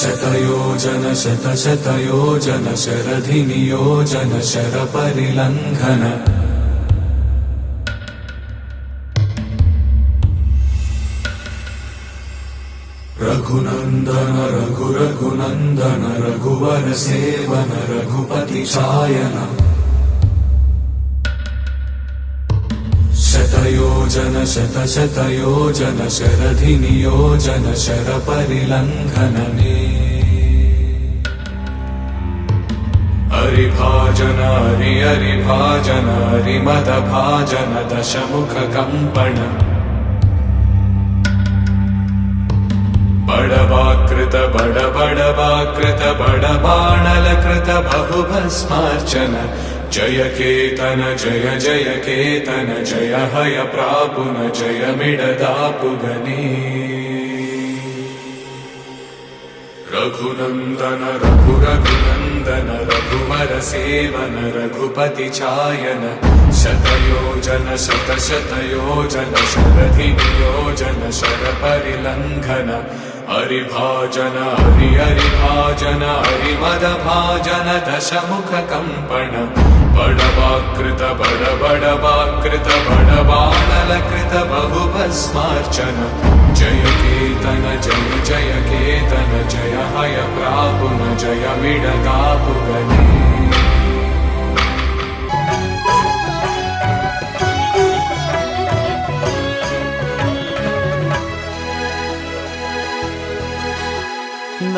शतयोजन शतशतयोजन शरधिनियोजन शरपरिलङ्घन रघुनन्दन रघुरघुनन्दन रघुवर सेवन रघुपति शतयोजन शतशतयोजन शरधिनियोजन शरपरिलङ्घनने हरिभाजन हरि हरिभाजन हरिमदभाजन दशमुखकम्पण बडवाकृत बड बडवाकृत बडबाणलकृत बहुभस्मार्चन जय केतन जय जय केतन जय हय प्रापुन जय मिडदापुगने रघुनन्दन रघुरघुनन्दन रघुवर सेवन रघुपति चायन शतयोजन शतशतयोजन शरधिनियोजन शरपरिलङ्घन हरिभाजन हरि हरिभाजन हरिमदभाजन दशमुखकम्पण బడవాకృత బడబడవాకృత బడబాణలకృత బహుభస్మార్చన. జయ కేతన జయ జయ కేతన జయ హయ ప్రాపున జయ విడతాపు గణే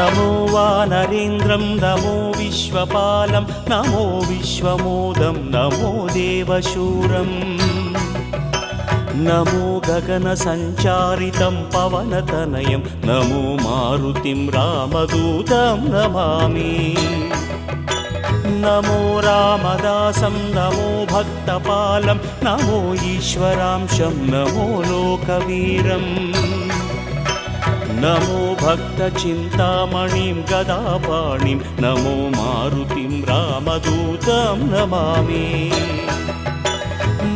నమో వానరేంద్రం నమో విశ్వపాలం నమో విశ్వమోదం నమో దేవశూరం నమో గగన సంచారితం పవనతనయం నమో మారుతిం రామదూతం నమామి నమో రామదాసం నమో భక్తపాలం నమో ఈశ్వరాంశం నమో లోకవీరం నమో భక్త చింతామణిం గదాపాణిం నమో మారుతిం రామదూతం నమామి.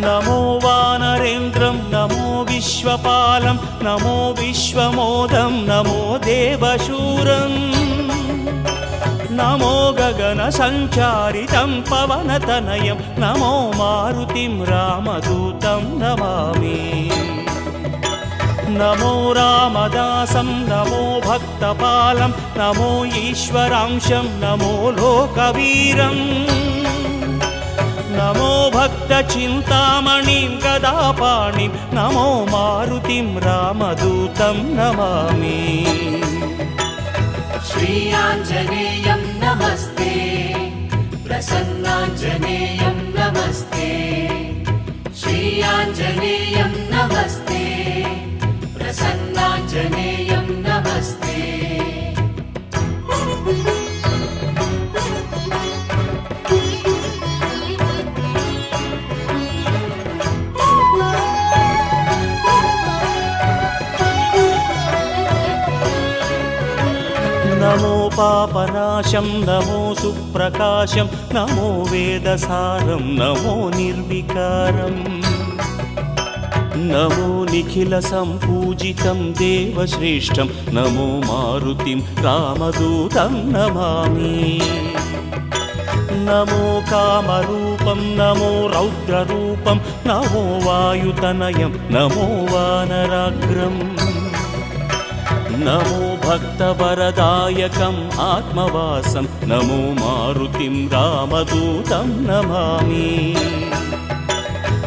నమో వానరేంద్రం నమో విశ్వపాలం నమో విశ్వమోదం నమో దేవశూరం. నమో గగన సంచారితం పవనతనయం నమో మారుతిం రామదూతం నమామి. నమో రామదాసం నమో భక్తపాలం నమో ఈశ్వరాంశం నమో లోకవీరం నమో భక్త చింతామణిం గదాపాణిం నమో మారుతిం రామదూతం నమామి श्रीयाञ्जनेयं नमस्ते प्रसन्नाञ्जनेयं नमस्ते श्रीयाञ्जनेयं नमस्ते పాపనాశం నమో సుప్రకాశం నమో వేదసారం నమో నిర్వికారం. నమో నిఖిల సంపూజితం దేవశ్రేష్టం నమో మారుతిం కామదూతం నమామి. నమో కామరూపం నమో రౌద్రరూపం నమో వాయుతనయం నమో వానరాగ్రం. నమో భక్తవరదాయకం ఆత్మవాసం నమో మారుతిం రామదూతం నమామి.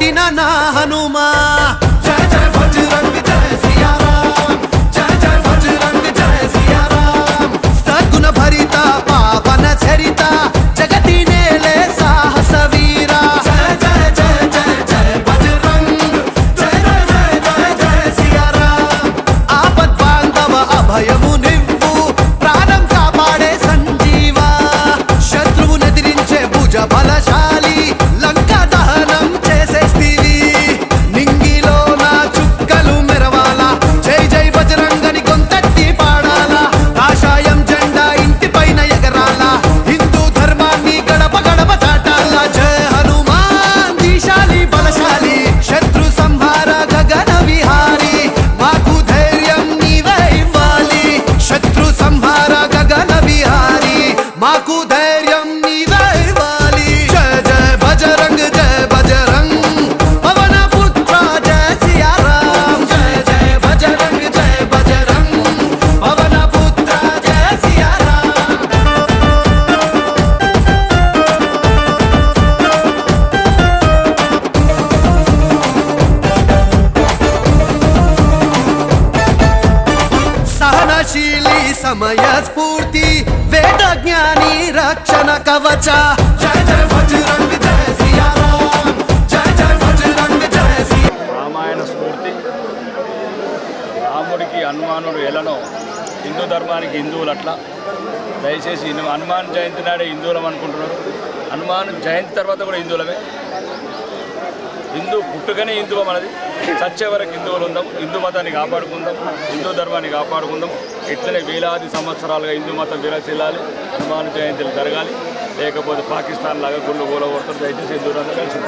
దాటిన నా హనుమా సమయ స్ఫూర్తి వేద జ్ఞాని రక్షణ కవచ. జయ జయ బజరంగ్ జయ సియారాం జయ జయ జయ రామాయణ స్ఫూర్తి. రాముడికి హనుమానుడు ఎలానో హిందూ ధర్మానికి హిందువులు అట్లా. దయచేసి హనుమాన్ జయంతి నాడే హిందువులం అనుకుంటున్నారు. హనుమాన్ జయంతి తర్వాత కూడా హిందువులమే. హిందూ పుట్టుకనే హిందువు మనది. చచ్చే వరకు హిందువులు ఉందాము హిందూ మతాన్ని కాపాడుకుందాం హిందూ ధర్మాన్ని కాపాడుకుందాం. ఇట్లనే వేలాది సంవత్సరాలుగా హిందూ మతం విరచిల్లాలి హనుమాన్ జయంతులు జరగాలి. లేకపోతే పాకిస్తాన్ లాగా గుళ్ళు గోల దయచేసి హిందువులందరూ కలిసి